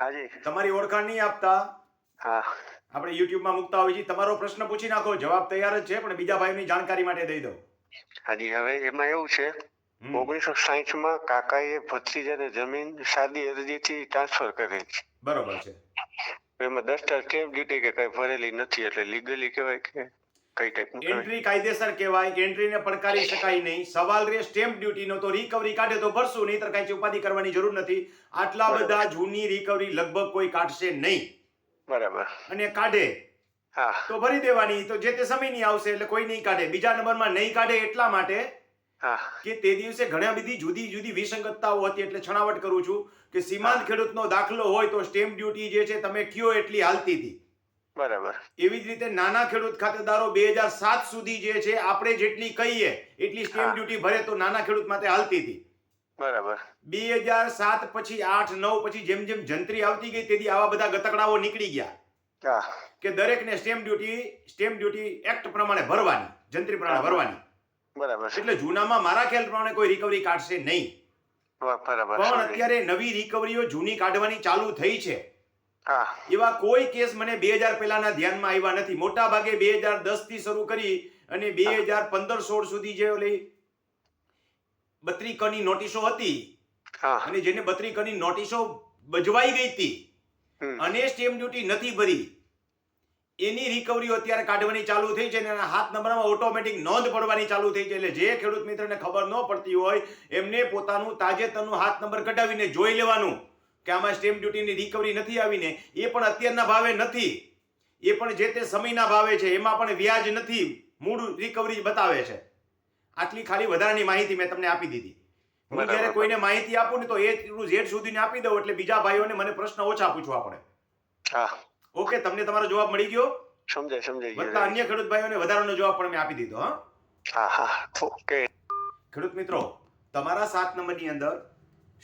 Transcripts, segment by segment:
હાજી તમારી ઓળખાણ નહીં આપતા? હા. આપણે યુટ્યુબમાં મૂકતા હોય છીએ. તમારો પ્રશ્ન પૂછી નાખો. જવાબ તૈયાર જ છે પણ બીજા ભાઈની જાણકારી માટે દઈ દો હાજી હવે એમાં એવું છે ઓગણીસો સાહીઠમાં કાકાએ ભત્રીજાને જમીન સાદી અરજીથી ટ્રાન્સફર કરેલ છે. બરોબર છે. એમાં દસ્તાવેજ સ્ટેમ્પ ડ્યુટી કે કઈ ભરેલી નથી એટલે લીગલી કહેવાય કે કઈ ટાઈપનું એન્ટ્રી કાયદેસર કહેવાય એન્ટ્રીને પડકારી શકાય નહીં. સવાલ રે સ્ટેમ્પ ડ્યુટીનો તો રિકવરી કાઢે તો ભરશું નહીંતર કાંઈ ઉપાધિ કરવાની જરૂર નથી. આટલા બધા જૂની રિકવરી લગભગ કોઈ કાઢશે નહીં. બરાબર. અને કાઢે. હા. તો ભરી દેવાની તો જે તે સમયની આવશે એટલે કોઈ નહીં કાઢે. બીજા નંબરમાં નહીં કાઢે એટલા માટે હા. કે તે દિવસે ઘણા બધી જુદી જુદી વિસંગતતાઓ હતી એટલે છણાવટ કરું છું કે સીમાંત ખેડૂતનો દાખલો હોય તો સ્ટેમ્પ ડ્યુટી જે છે તમે કયો એટલી હાલતી હતી? બરાબર. એવી જ રીતે નાના ખેડૂત ખાતેદારો બે હજાર સાત સુધી જે છે આપણે જેટલી કહીએ એટલી સ્ટેમ્પ ડ્યુટી ભરે તો નાના ખેડૂત માટે હાલતી હતી. બરાબર. બે હજાર સાત પછી આઠ નવ પછી જેમ જેમ જંત્રી આવતી ગઈ તેથી આવા બધા ગતકડાઓ નીકળી ગયા. કે દરેકને stamp duty stamp duty act પ્રમાણે ભરવાની જંત્રી પ્રમાણે ભરવાની. બરાબર. એટલે જૂનામાં મારા ખ્યાલ પ્રમાણે કોઈ રિકવરી કાઢશે નહીં. બરાબર. પણ અત્યારે નવી રિકવરીઓ જૂની કાઢવાની ચાલુ થઈ છે. એવા કોઈ કેસ મને બે હજાર પહેલાના ધ્યાનમાં આવ્યા નથી. મોટા ભાગે બે હજાર દસથી શરૂ કરી અને બે હજાર પંદર સોળ સુધી જે ઓલી બત્રીકની નોટિસો હતી અને જેને બત્રીકની નોટિસો બજવાઈ ગઈ હતી અને સ્ટેમ્પ ડ્યુટી નથી ભરી એની રિકવરીઓ અત્યારે કાઢવાની ચાલુ થઈ છે અને હાથ નંબરમાં ઓટોમેટિક નોંધ પડવાની ચાલુ થઈ છે. એટલે જે ખેડૂત મિત્રને ખબર ન પડતી હોય એમને પોતાનું તાજેતરનું હાથ નંબર કઢાવીને જોઈ લેવાનું. કે આમાં સ્ટેમ્પ ડ્યુટીની રિકવરી નથી આવીને એ પણ અત્યારના ભાવે નથી. એ પણ જે તે સમયના ભાવે છે એમાં પણ વ્યાજ નથી. મૂળ રિકવરી બતાવે છે. આટલી ખાલી વધારાની માહિતી મેં તમને આપી દીધી. હું. જ્યારે કોઈને માહિતી આપું ને તો એ ઝેડ સુધીને આપી દઉં એટલે બીજા ભાઈઓને મને પ્રશ્ન ઓછા પૂછવા પડે. હા. ઓકે તમને તમારો જવાબ મળી ગયો? સમજાય સમજાય બધા અન્ય ખેડૂત ભાઈઓને વધારાનો જવાબ પણ મેં આપી દીધો હા હા હા. ઓકે. ખેડૂત મિત્રો તમારા સાત નંબરની અંદર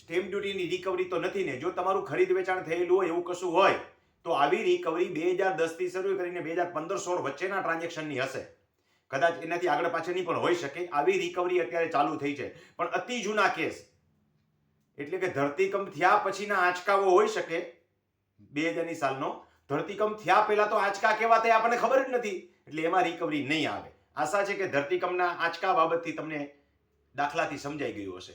સ્ટેમ્પ ડ્યુટીની રિકવરી તો નથી ને, જો તમારું ખરીદ વેચાણ થયેલું હોય એવું કશું હોય, તો આવી રિકવરી બે હજાર દસથી શરૂ કરીને બે હજાર પંદર સોળ વચ્ચેના ટ્રાન્ઝેક્શનની હશે. કદાચ એનાથી આગળ પાછળની પણ હોઈ શકે. આવી રિકવરી અત્યારે ચાલુ થઈ છે. પણ અતિ જૂના કેસ, એટલે કે ધરતીકંપ થયા પછીના આંચકાઓ હોઈ શકે, બે હજારની સાલનો. ધરતીકંપ થયા પહેલાં તો આંચકા કેવા તે આપણને ખબર જ નથી, એટલે એમાં રિકવરી નહીં આવે. આશા છે કે ધરતીકંપના આંચકા બાબતથી તમને દાખલાથી સમજાઈ ગયું હશે.